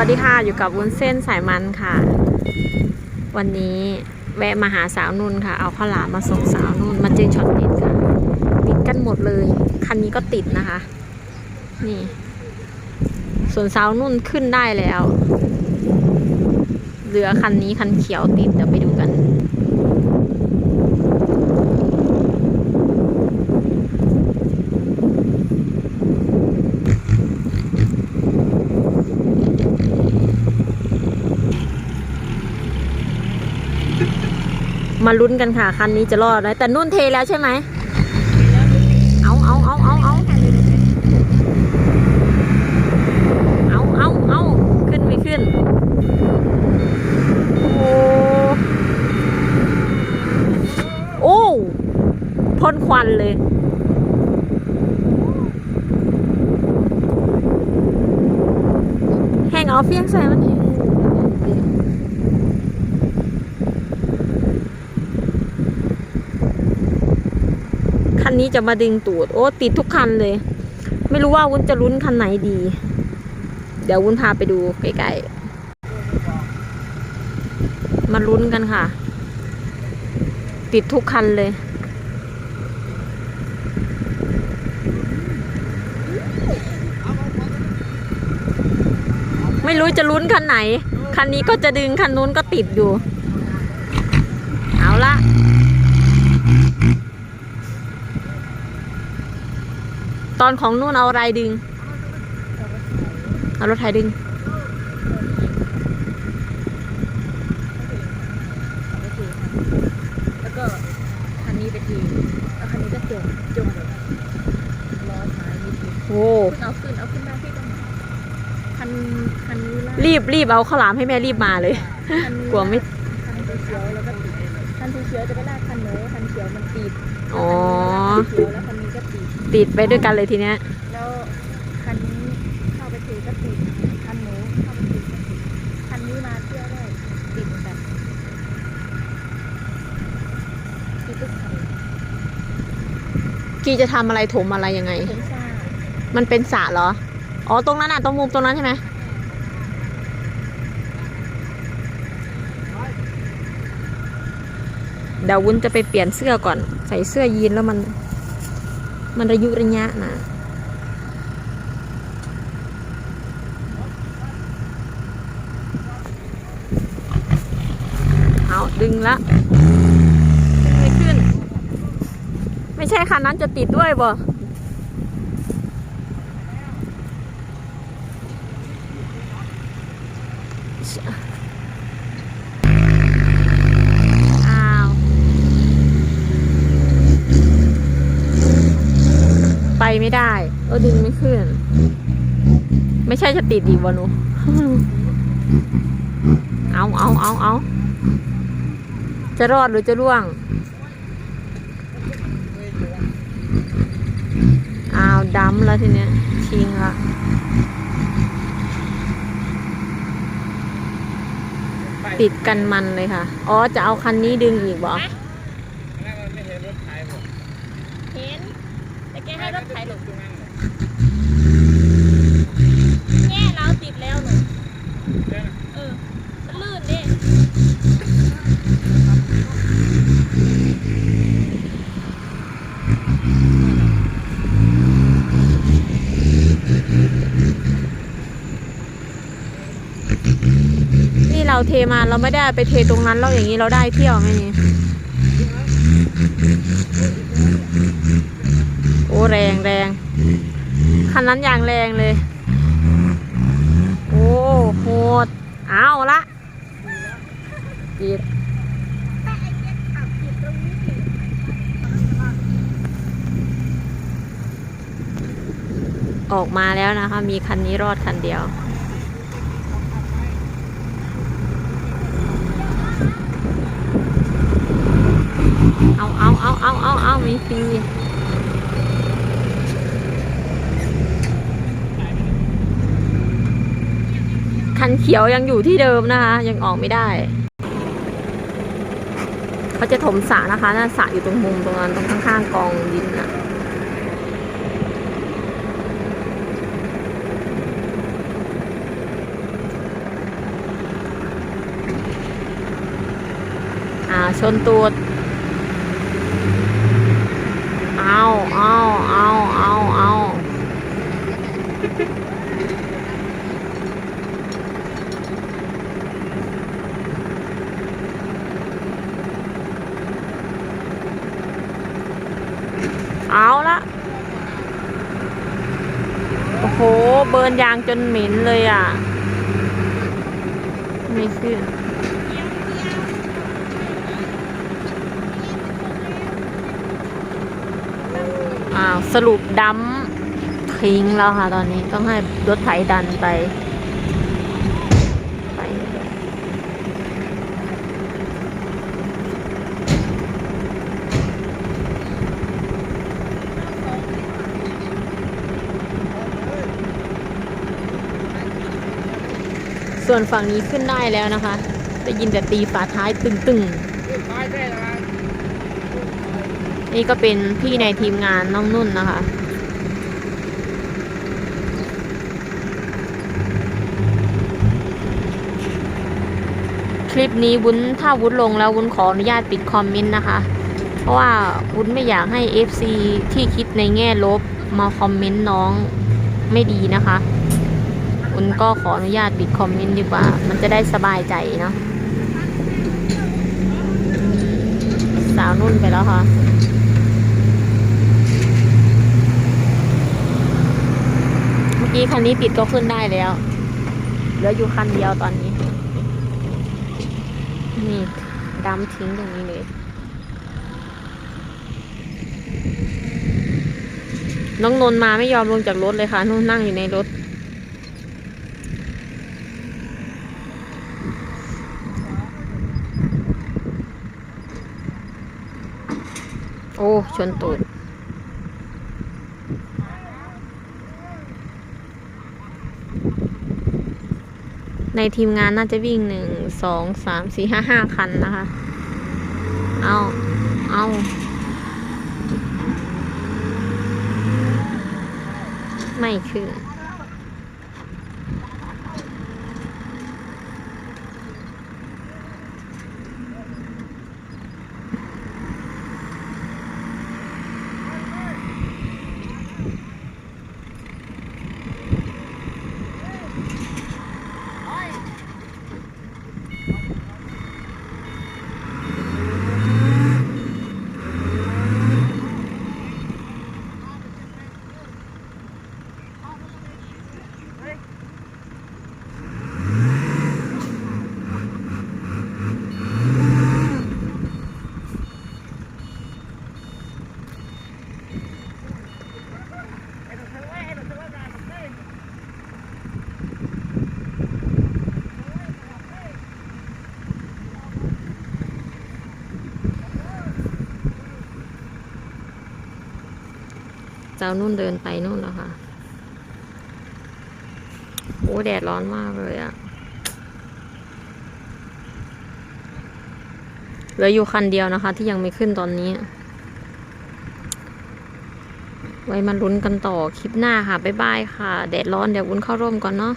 วัสดีค่ะ อยู่กับวุ้นเส้นสายมันค่ะ วันนี้แวะมาหาสาวนุ่นค่ะ เอาข้าวหลามมาส่งสาวนุ่นมาเจอช็อตติดค่ะติดกันหมดเลย คันนี้ก็ติดนะคะ นี่ ส่วนสาวนุ่นขึ้นได้แล้ว เหลือคันนี้คันเขียวติดเดี๋ยวไปดูกัน มาลุ้นกันค่ะ คันนี้จะรอดไหมแต่นุ่นเทแล้วใช่ไหม เอาเอาเอาเอาเอาเอาเอาเอาขึ้นไม่ขึ้น โอ้ โอ้พ่นควันเลยแหงเอาเฟี้ยงใส่มัน คันนี้จะมาดึงตูด โอ้ ติดทุกคันเลย ไม่รู้ว่าวุ้นจะลุ้นคันไหนดี เดี๋ยววุ้นพาไปดูใกล้ๆ มาลุ้นกันค่ะ ติดทุกคันเลยไม่รู้จะลุ้นคันไหน คันนี้ก็จะดึง คันนู้นก็ติดอยู่ เอาละ ตอนของนู่นเอาอะไรดึง เอารถไถดึง แล้วก็คันนี้ไปทีแล้วคันนี้ก็จมจมเลยล้อท้ายนิดนึงโอ้คุณเอาขึ้นเอาขึ้นมาที่ตรงไหนคันคันนี้ลากรีบรีบเอาข้าวหลามให้แม่รีบมาเลยคันนี้กลัวไม่คันสีเขียวแล้วก็ติดคันสีเขียวจะไปลากคันโน้นคันเขียวมันติดอ๋อคันเขียวแล้วคันนี้ก็ ติดติดไปด้วยกันเลยทีเนี้ย แล้วคันนี้เข้าไปทีก็ติดคันโน้นเข้าไปทีก็ติดคันนี้มาเที่ยวได้ติดเหมือนกันติดทุกคันกีจะทำอะไรถมอะไรยังไง ถึงซ่ามันเป็นสระเหรอ อ๋อ ตรงนั้นอะ ตรงมุมตรงนั้นใช่ไหม เดี๋ยววุ้นจะไปเปลี่ยนเสื้อก่อน ใส่เสื้อยีนแล้วมัน มันระยุระยะนะเอาดึงละดึงไม่ขึ้น ไม่ใช่คันนั้นจะติดด้วยบ่ อ้าว ไม่ได้เออดึงไม่ขึ้น ไม่ใช่จะติดอีวะหนูเอาเอาเอาเอาจะรอดหรือจะร่วงอ้าวดำแล้วทีเนี้ยทิ้งละติดกันมันเลยค่ะ อ๋อ จะเอาคันนี้ดึงอีกบ่เห็น แต่แกให้รถไถหลบอยู่นั่นแง่เราติดแล้วหนูเออมันลื่นดินี่เราเทมาเราไม่ได้ไปเทตรงนั้นแล้วอย่างนี้เราได้เที่ยวไหมนี่ โอ้แรงแรงคั นั้นอย่างแรงเลย โอ้โหด เอาละจีดออกมาแล้วนะคะ มีคันนี้รอดคันเดียว เอาเอาเอาเอาเอาเอามีฟรีันเขียวยังอยู่ที่เดิมนะคะ ยังออกไม่ได้เขาจะถมสระนะคะน่าสระอยู่ตรงมุมตรงนั้นตรงข้างๆกองดินนะอ่าชนตูดเอาเอาเอาเอาเอา นยางจนเหม็นเลยอะไม่ขึ้นอ้าสรุปดัมทิ้งแล้วค่ะตอนนี้ต้องให้รถไถดันไป วนฝั่งนี้ขึ้นได้แล้วนะคะ ได้ยินแต่ตีฝาท้ายตึงๆ นี่ก็เป็นพี่ในทีมงานน้องนุ่นนะคะคลิปนี้วุ้นถ้าวุ้นลงแล้ววุ้นขออนุญาตปิดคอมเมนต์นะคะ เพราะว่าวุ้นไม่อยากให้ FC ที่คิดในแง่ลบมาคอมเมนต์น้องไม่ดีนะคะ วุ้นก็ขออนุญาตปิดคอมเมนต์ดีกว่า มันจะได้สบายใจเนาะสาวนุ่นไปแล้วค่ะเมื่อกี้คันนี้ติดก็ขึ้นได้แล้วเหลืออยู่คันเดียวตอนนี้ นี่ดำทิ้งตรงนี้เลยน้องนนท์มาไม่ยอมลงจากรถเลยค่ะนุ่นนั่งอยู่ในรถ โอ้ ชนตูดในทีมงานน่าจะวิ่งหนึ่งสองสามสี่ห้าห้าคันนะคะ เอาเอาไม่ขึ้น เจ้านุ่นเดินไปนู่นแล้วค่ะ โอ้แดดร้อนมากเลยอะเหลืออยู่คันเดียวนะคะ ที่ยังไม่ขึ้นตอนนี้ ไว้มาลุ้นกันต่อคลิปหน้าค่ะ บ๊ายบายค่ะ แดดร้อนเดี๋ยววุ้นเข้าร่มก่อนเนาะ